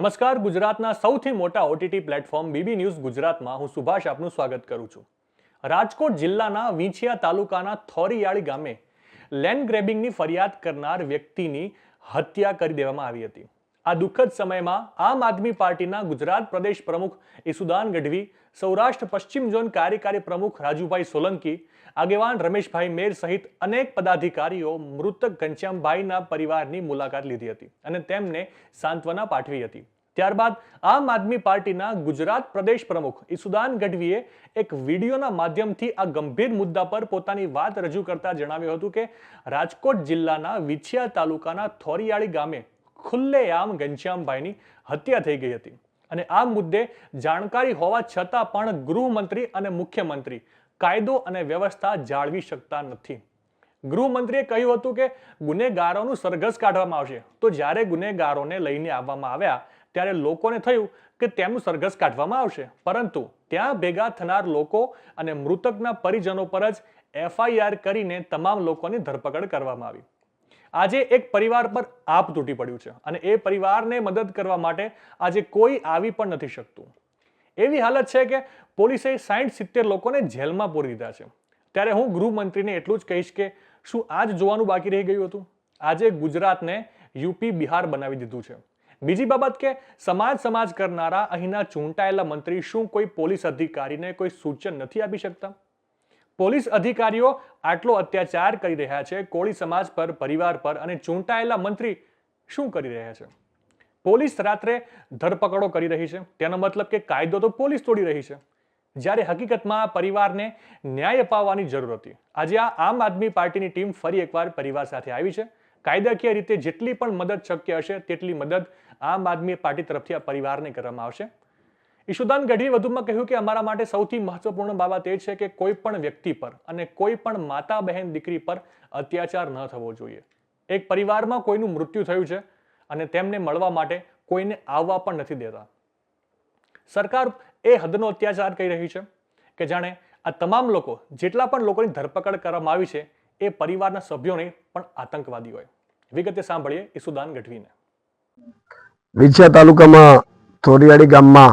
નમસ્કાર, ગુજરાતના સૌથી મોટા ઓટીટી પ્લેટફોર્મ બીબી ન્યૂઝ ગુજરાતમાં હું સુભાષ આપનું સ્વાગત કરું છું. રાજકોટ જિલ્લાના વીંછિયા તાલુકાના થોરીયાળી ગામે લેન્ડ ગ્રેબિંગની ફરિયાદ કરનાર વ્યક્તિની હત્યા કરી દેવામાં આવી હતી. આ દુઃખદ સમયમાં આમ આદમી પાર્ટીના ગુજરાત પ્રદેશ પ્રમુખ ઈસુદાન ગઢવી, સૌરાષ્ટ્ર પશ્ચિમ ઝોન કાર્યકારી પ્રમુખ રાજુભાઈ સોલંકી, આગેવાન રમેશભાઈ મેર સહિત અનેક પદાધિકારીઓ મૃતક ઘનશ્યામભાઈના પરિવારની મુલાકાત લીધી હતી અને તેમને સાંત્વના પાઠવી હતી. ત્યારબાદ આમ આદમી પાર્ટીના ગુજરાત પ્રદેશ પ્રમુખ ઈસુદાન ગઢવીએ એક વિડીયોના માધ્યમથી આ ગંભીર મુદ્દા પર પોતાની વાત રજૂ કરતા જણાવ્યું હતું કે રાજકોટ જિલ્લાના વિછિયા તાલુકાના થોરિયાળી ગામે ખુલ્લેઆમ ઘનશ્યામભાઈની હત્યા થઈ ગઈ હતી. અને આ મુદ્દે જાણકારી હોવા છતાં પણ ગૃહમંત્રી અને મુખ્યમંત્રી કાયદો અને વ્યવસ્થા જાળવી શકતા નથી. ગૃહમંત્રીએ કહ્યું હતું કે ગુનેગારોનું સરઘસ કાઢવામાં આવશે. તો જ્યારે ગુનેગારોને લઈને આવવામાં આવ્યા, ત્યારે લોકોને થયું કે તેમનું સરઘસ કાઢવામાં આવશે. પરંતુ ત્યાં ભેગા થનાર લોકો અને મૃતકના પરિજનો પર જ એફઆઈઆર કરીને તમામ લોકોની ધરપકડ કરવામાં આવી. આજે એક પરિવાર પર આપ તૂટી પડ્યું છે અને એ પરિવારને મદદ કરવા માટે આજે કોઈ આવી પણ નથી શકતું. એવી હાલત છે કે પોલીસે સાઠ સિત્તેર લોકોને જેલમાં પૂરી દીધા છે. ત્યારે હું ગૃહમંત્રીને એટલું જ કહીશ કે શું આજ જોવાનું બાકી રહી ગયું હતું? આજે ગુજરાતને યુપી, બિહાર બનાવી દીધું છે. બીજી બાબત કે સમાજ સમાજ કરનારા અહીંના ચૂંટાયેલા મંત્રી શું કોઈ પોલીસ અધિકારીને કોઈ સૂચન નથી આપી શકતા? પોલીસ અધિકારીઓ આટલો અત્યાચાર કરી રહ્યા છે. કોળી સમાજ પર, પરિવાર પર અને ચૂંટાયેલા મંત્રી શું કરી રહ્યા છે? પોલીસ રાત્રે ધરપકડો કરી રહી છે. તેનો મતલબ કે કાયદો તો પોલીસ તોડી રહી છે. જ્યારે હકીકતમાં પરિવારને ન્યાય અપાવવાની જરૂર હતી. આજે આ આમ આદમી પાર્ટીની ટીમ ફરી એકવાર પરિવાર સાથે આવી છે. કાયદાકીય રીતે જેટલી પણ મદદ શક્ય હશે, તેટલી મદદ આમ આદમી પાર્ટી તરફથી આ પરિવારને કરવામાં આવશે. ઈશુદાન ગઢવી વધુમાં કહ્યું કે અમારા માટે સૌથી મહત્વપૂર્ણ બાબત એ છે કે કોઈ પણ વ્યક્તિ પર અને કોઈ પણ માતા બહેન દીકરી પર અત્યાચાર ન થવો જોઈએ. એક પરિવારમાં કોઈનું મૃત્યુ થયું છે અને તેમને મળવા માટે કોઈને આવવા પણ નથી દેતા. સરકાર એ હદનો અત્યાચાર કરી રહી છે કે જાણે આ તમામ લોકો, જેટલા પણ લોકોની ધરપકડ કરવામાં આવી છે, એ પરિવારના સભ્યોને પણ આતંકવાદી હોય. વિગતે સાંભળીએ ઈસુદાન ગઢવીને. વિછિયા તાલુકામાં થોરિયાળી ગામમાં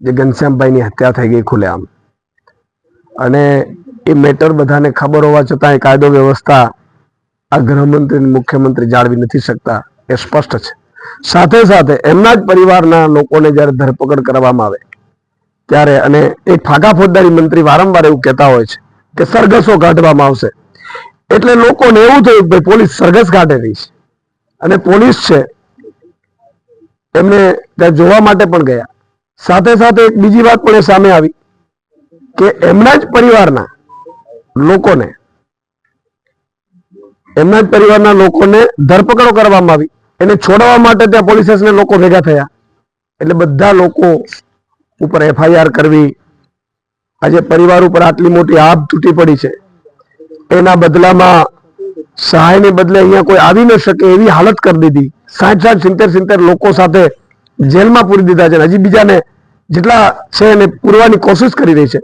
જે ઘનશ્યામભાઈની હત્યા થઈ ગઈ ખુલ્લેઆમ અને એ મેટર બધાને ખબર હોવા છતાં એ કાયદો વ્યવસ્થા આ ગૃહમંત્રી અને મુખ્યમંત્રી જાળવી નથી શકતા એ સ્પષ્ટ છે. સાથે સાથે એમના જ પરિવારના લોકોને જ્યારે ધરપકડ કરવામાં આવે ત્યારે અને એક ફાગા ફોજદારી મંત્રી વારંવાર એવું કહેતા હોય છે કે સરઘસો કાઢવામાં આવશે. એટલે લોકોને એવું થયું કે પોલીસ સરઘસ કાઢે રહી છે. અને પોલીસ છે એમને ત્યાં જોવા માટે પણ ગયા. સાથે સાથે એક બીજી વાત પણ એ સામે આવી કે એમના જ પરિવારના લોકોને, એમના જ પરિવારના લોકોને ધરપકડો કરવામાં આવી. એને છોડાવવા માટે ત્યાં પોલીસ લોકો ભેગા થયા. એટલે બધા લોકો ઉપર એફઆઈઆર કરવી. આજે પરિવાર ઉપર આટલી મોટી આભ તૂટી પડી છે. એના બદલામાં સહાયને બદલે અહીંયા કોઈ આવી ન શકે એવી હાલત કરી દીધી. સાઠ સાઠ સિત્તેર સિત્તેર લોકો સાથે જેલમાં પૂરી દીધા છે હજી બીજાને જેટલા છે એને પૂરવાની કોશિશ કરી રહી છે.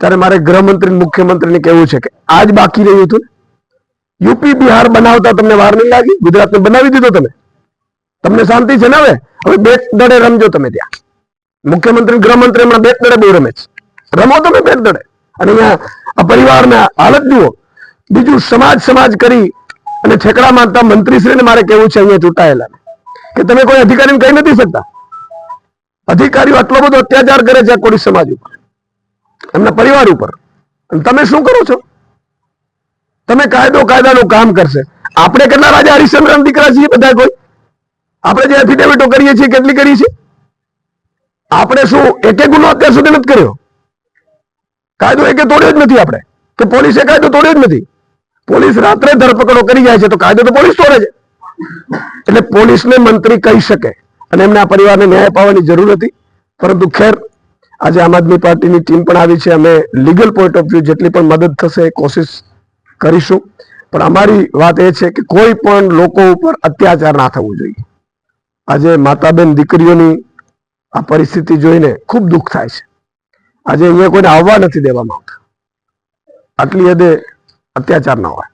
ત્યારે મારે ગૃહમંત્રી મુખ્યમંત્રીને કહેવું છે કે આજ બાકી રહ્યું હતું. યુપી, બિહાર બનાવતા તમને વાર નહીં લાગી ગુજરાતને બનાવી દીધો તમે. તમને શાંતિ છે ને હવે? હવે બેટ દડે રમજો તમે ત્યાં. મુખ્યમંત્રી ગૃહમંત્રી હમણાં બેટ દડે બહુ રમે છે. રમો તમે બેટ દડે. અને અહીંયા આ પરિવારના હાલત જુઓ. બીજું સમાજ સમાજ કરી અને ઠેકડા મારતા મંત્રીશ્રીને મારે કેવું છે અહીંયા ચૂંટાયેલા કે તમે કોઈ અધિકારીને કહી નથી શકતા? અધિકારીઓ આટલો બધો અત્યાચાર કરે છે કોળી સમાજ ઉપર. એમના પરિવાર ઉપર. તમે શું કરો છો? તમે કાયદો કાયદાનું કામ કરશે. આપણે કેટલા રાજા હરિશ્ચંદ્ર દીકરા છીએ બધા કોઈ? આપણે જે એફિડેવિટો કરીએ છીએ, કેટલી કરી છે આપણે શું એકે ગુનો અત્યાર સુધી નથી કર્યો? કાયદો એકે તોડ્યો જ નથી આપણે. કે પોલીસે કાયદો તોડ્યો જ નથી. પોલીસ રાત્રે ધરપકડો કરી જાય છે તો કાયદો તો પોલીસ તોડે છે. એટલે પોલીસને મંત્રી કહી શકે. અને એમના પરિવારને ન્યાય અપાવવાની જરૂર હતી. પરંતુ ખેર, આજે આમ આદમી પાર્ટીની ટીમ પણ આવી છે. અમે લીગલ પોઈન્ટ ઓફ વ્યૂ જેટલી પણ મદદ થશે એ કોશિશ કરીશું. પણ અમારી વાત એ છે કે કોઈ પણ લોકો ઉપર અત્યાચાર ના થવું જોઈએ. આજે માતાબેન દીકરીઓની આ પરિસ્થિતિ જોઈને ખૂબ દુઃખ થાય છે. આજે અહીંયા કોઈને આવવા નથી દેવામાં આવતા. આટલી હદે અત્યાચાર ના હોય.